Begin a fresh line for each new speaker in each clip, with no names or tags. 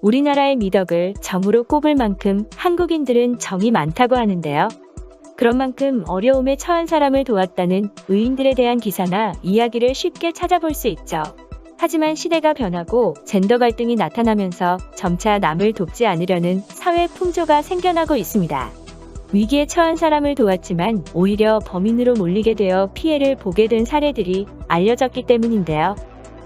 우리나라의 미덕을 정으로 꼽을 만큼 한국인들은 정이 많다고 하는데요. 그런 만큼 어려움에 처한 사람을 도왔다는 의인들에 대한 기사나 이야기를 쉽게 찾아볼 수 있죠. 하지만 시대가 변하고 젠더 갈등이 나타나면서 점차 남을 돕지 않으려는 사회 풍조가 생겨나고 있습니다. 위기에 처한 사람을 도왔지만 오히려 범인으로 몰리게 되어 피해를 보게 된 사례들이 알려졌기 때문인데요.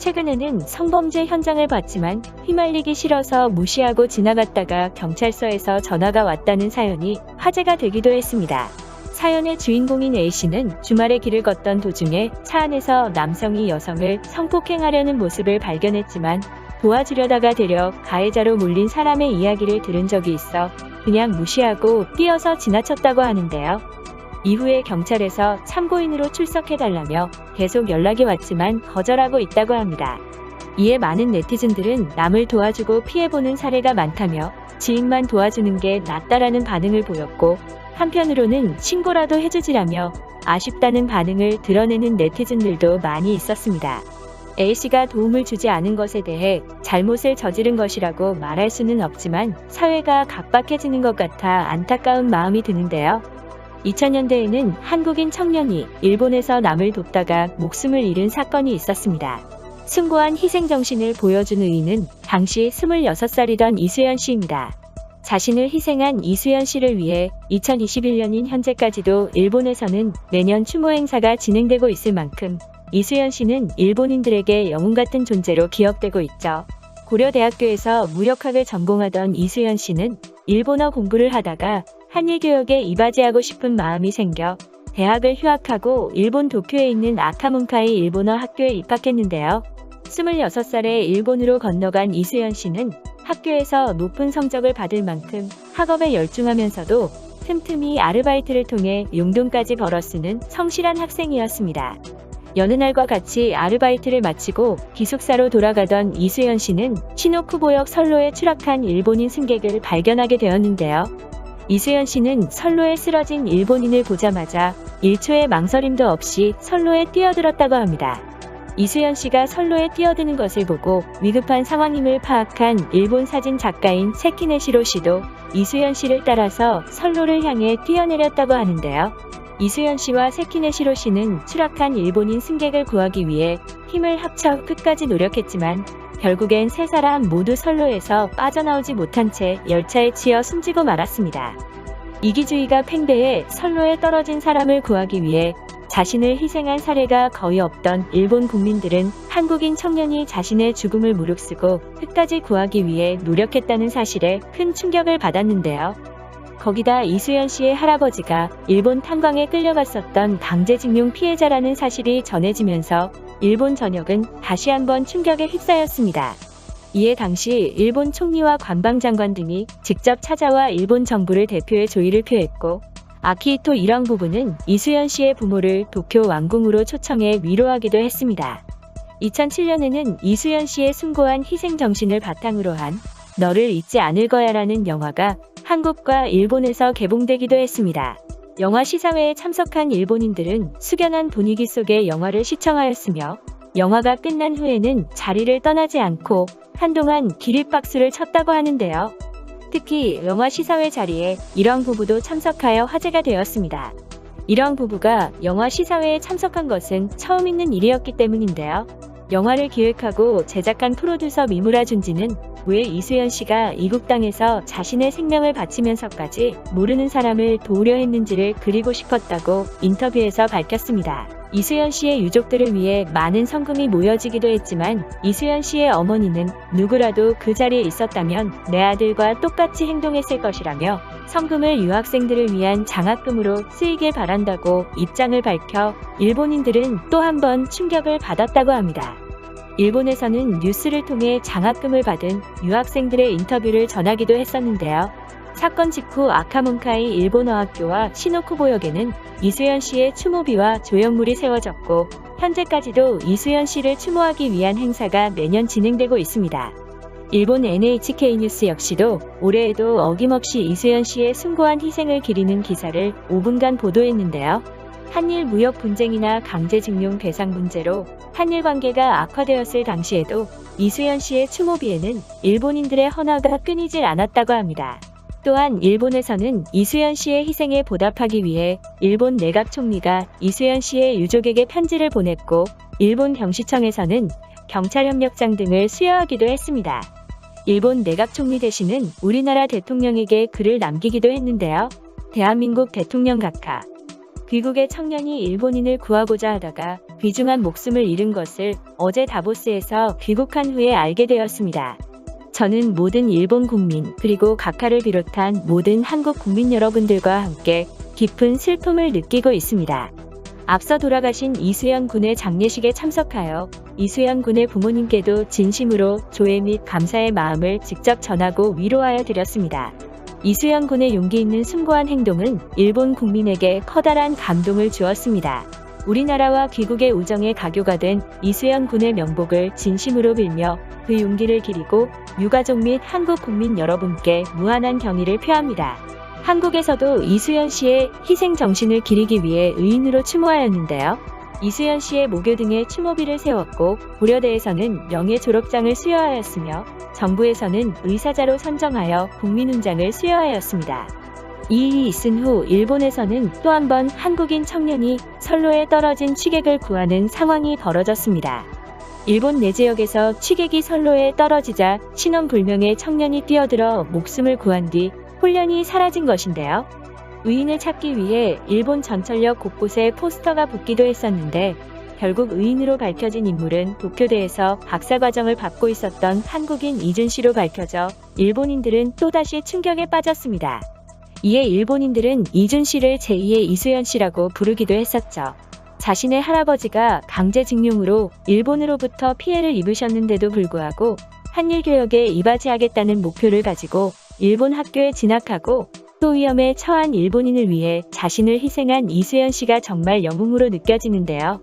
최근에는 성범죄 현장을 봤지만 휘말리기 싫어서 무시하고 지나갔다가 경찰서에서 전화가 왔다는 사연이 화제가 되기도 했습니다. 사연의 주인공인 A씨는 주말에 길을 걷던 도중에 차 안에서 남성이 여성을 성폭행하려는 모습을 발견했지만 도와주려다가 되려 가해자로 몰린 사람의 이야기를 들은 적이 있어 그냥 무시하고 뛰어서 지나쳤다고 하는데요. 이후에 경찰에서 참고인으로 출석해달라며 계속 연락이 왔지만 거절하고 있다고 합니다. 이에 많은 네티즌들은 남을 도와주고 피해보는 사례가 많다며 지인만 도와주는 게 낫다라는 반응을 보였고 한편으로는 신고라도 해주지라며 아쉽다는 반응을 드러내는 네티즌들도 많이 있었습니다. A씨가 도움을 주지 않은 것에 대해 잘못을 저지른 것이라고 말할 수는 없지만 사회가 각박해지는 것 같아 안타까운 마음이 드는데요. 2000년대에는 한국인 청년이 일본에서 남을 돕다가 목숨을 잃은 사건이 있었습니다. 숭고한 희생정신을 보여준 의인은 당시 26살이던 이수연 씨입니다. 자신을 희생한 이수연 씨를 위해 2021년인 현재까지도 일본에서는 매년 추모 행사가 진행되고 있을 만큼 이수연 씨는 일본인들에게 영웅 같은 존재로 기억되고 있죠. 고려대학교에서 무력학을 전공하던 이수연 씨는 일본어 공부를 하다가 한일교역에 이바지하고 싶은 마음이 생겨 대학을 휴학하고 일본 도쿄에 있는 아카문카이 일본어 학교에 입학했는데요. 26살에 일본으로 건너간 이수연 씨는 학교에서 높은 성적을 받을 만큼 학업에 열중하면서도 틈틈이 아르바이트를 통해 용돈까지 벌어 쓰는 성실한 학생이었습니다. 여느 날과 같이 아르바이트를 마치고 기숙사로 돌아가던 이수연 씨는 시노쿠보역 선로에 추락한 일본인 승객을 발견하게 되었는데요. 이수연 씨는 선로에 쓰러진 일본인을 보자마자 1초의 망설임도 없이 선로에 뛰어들었다고 합니다. 이수연 씨가 선로에 뛰어드는 것을 보고 위급한 상황임을 파악한 일본 사진 작가인 세키네시로 씨도 이수연 씨를 따라서 선로를 향해 뛰어내렸다고 하는데요. 이수연 씨와 세키네시로 씨는 추락한 일본인 승객을 구하기 위해 힘을 합쳐 끝까지 노력했지만 결국엔 세 사람 모두 선로에서 빠져나오지 못한 채 열차에 치여 숨지고 말았습니다. 이기주의가 팽배해 선로에 떨어진 사람을 구하기 위해 자신을 희생한 사례가 거의 없던 일본 국민들은 한국인 청년이 자신의 죽음을 무릅쓰고 끝까지 구하기 위해 노력했다는 사실에 큰 충격을 받았는데요. 거기다 이수연 씨의 할아버지가 일본 탄광에 끌려갔었던 강제징용 피해자라는 사실이 전해지면서 일본 전역은 다시 한번 충격에 휩싸였습니다. 이에 당시 일본 총리와 관방장관 등이 직접 찾아와 일본 정부를 대표해 조의를 표했고 아키히토 일왕 부부는 이수연 씨의 부모를 도쿄 왕궁으로 초청해 위로하기도 했습니다. 2007년에는 이수연 씨의 숭고한 희생 정신을 바탕으로 한 너를 잊지 않을 거야라는 영화가 한국과 일본에서 개봉되기도 했습니다. 영화 시사회에 참석한 일본인들은 숙연한 분위기 속의 영화를 시청하였으며 영화가 끝난 후에는 자리를 떠나지 않고 한동안 기립박수를 쳤다고 하는데요. 특히 영화 시사회 자리에 일왕 부부도 참석하여 화제가 되었습니다. 일왕 부부가 영화 시사회에 참석한 것은 처음 있는 일이었기 때문인데요. 영화를 기획하고 제작한 프로듀서 미무라 준지는 왜 이수연 씨가 이국 땅에서 자신의 생명을 바치면서까지 모르는 사람을 도우려 했는지를 그리고 싶었다고 인터뷰에서 밝혔습니다. 이수연 씨의 유족들을 위해 많은 성금이 모여지기도 했지만 이수연 씨의 어머니는 누구라도 그 자리에 있었다면 내 아들과 똑같이 행동했을 것이라며 성금을 유학생들을 위한 장학금으로 쓰이길 바란다고 입장을 밝혀 일본인들은 또 한 번 충격을 받았다고 합니다. 일본에서는 뉴스를 통해 장학금을 받은 유학생들의 인터뷰를 전하기도 했었는데요. 사건 직후 아카문카이 일본어학교와 시노쿠보역에는 이수연 씨의 추모비와 조형물이 세워졌고 현재까지도 이수연 씨를 추모하기 위한 행사가 매년 진행되고 있습니다. 일본 NHK 뉴스 역시도 올해에도 어김없이 이수연 씨의 숭고한 희생을 기리는 기사를 5분간 보도했는데요. 한일 무역 분쟁이나 강제징용 배상 문제로 한일 관계가 악화되었을 당시에도 이수연 씨의 추모비에는 일본인들의 헌화가 끊이질 않았다고 합니다. 또한 일본에서는 이수연 씨의 희생에 보답하기 위해 일본 내각 총리가 이수연 씨의 유족에게 편지를 보냈고 일본 경시청에서는 경찰 협력장 등을 수여하기도 했습니다. 일본 내각 총리 대신은 우리나라 대통령에게 글을 남기기도 했는데요. 대한민국 대통령 각하. 귀국의 청년이 일본인을 구하고자 하다가 귀중한 목숨을 잃은 것을 어제 다보스에서 귀국한 후에 알게 되었습니다. 저는 모든 일본 국민 그리고 각하를 비롯한 모든 한국 국민 여러분들과 함께 깊은 슬픔을 느끼고 있습니다. 앞서 돌아가신 이수연 군의 장례식에 참석하여 이수연 군의 부모님께도 진심으로 조회 및 감사의 마음을 직접 전하고 위로하여 드렸습니다. 이수연 군의 용기 있는 숭고한 행동은 일본 국민에게 커다란 감동을 주었습니다. 우리나라와 귀국의 우정의 가교가 된 이수연 군의 명복을 진심으로 빌며 그 용기를 기리고 유가족 및 한국 국민 여러분께 무한한 경의를 표합니다. 한국에서도 이수연 씨의 희생 정신을 기리기 위해 의인으로 추모하였는데요. 이수연 씨의 모교 등에 추모비를 세웠고 고려대에서는 명예 졸업장을 수여하였으며 정부에서는 의사자로 선정하여 국민훈장을 수여하였습니다. 이 일이 있은 후 일본에서는 또 한 번 한국인 청년이 선로에 떨어진 취객을 구하는 상황이 벌어졌습니다. 일본 내 지역에서 취객이 선로에 떨어지자 신원불명의 청년이 뛰어들어 목숨을 구한 뒤 혼련이 사라진 것인데요. 의인을 찾기 위해 일본 전철역 곳곳에 포스터가 붙기도 했었는데 결국 의인으로 밝혀진 인물은 도쿄대에서 박사과정을 받고 있었던 한국인 이준 씨로 밝혀져 일본인들은 또다시 충격에 빠졌습니다. 이에 일본인들은 이준 씨를 제2의 이수연 씨라고 부르기도 했었죠. 자신의 할아버지가 강제징용으로 일본으로부터 피해를 입으셨는데도 불구하고 한일교역에 이바지하겠다는 목표를 가지고 일본 학교에 진학하고 또 위험에 처한 일본인을 위해 자신을 희생한 이수연 씨가 정말 영웅으로 느껴지는데요.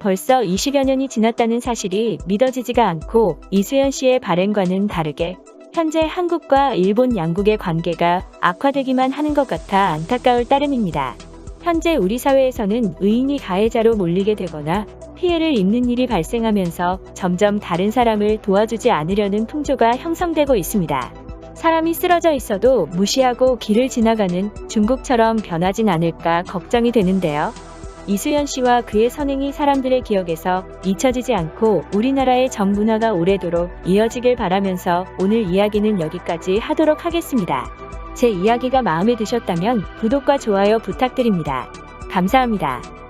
벌써 20여 년이 지났다는 사실이 믿어지지가 않고 이수연 씨의 발행과는 다르게 현재 한국과 일본 양국의 관계가 악화되기만 하는 것 같아 안타까울 따름입니다. 현재 우리 사회에서는 의인이 가해자로 몰리게 되거나 피해를 입는 일이 발생하면서 점점 다른 사람을 도와주지 않으려는 풍조가 형성되고 있습니다. 사람이 쓰러져 있어도 무시하고 길을 지나가는 중국처럼 변하진 않을까 걱정이 되는데요. 이수연 씨와 그의 선행이 사람들의 기억에서 잊혀지지 않고 우리나라의 정문화가 오래도록 이어지길 바라면서 오늘 이야기는 여기까지 하도록 하겠습니다. 제 이야기가 마음에 드셨다면 구독과 좋아요 부탁드립니다. 감사합니다.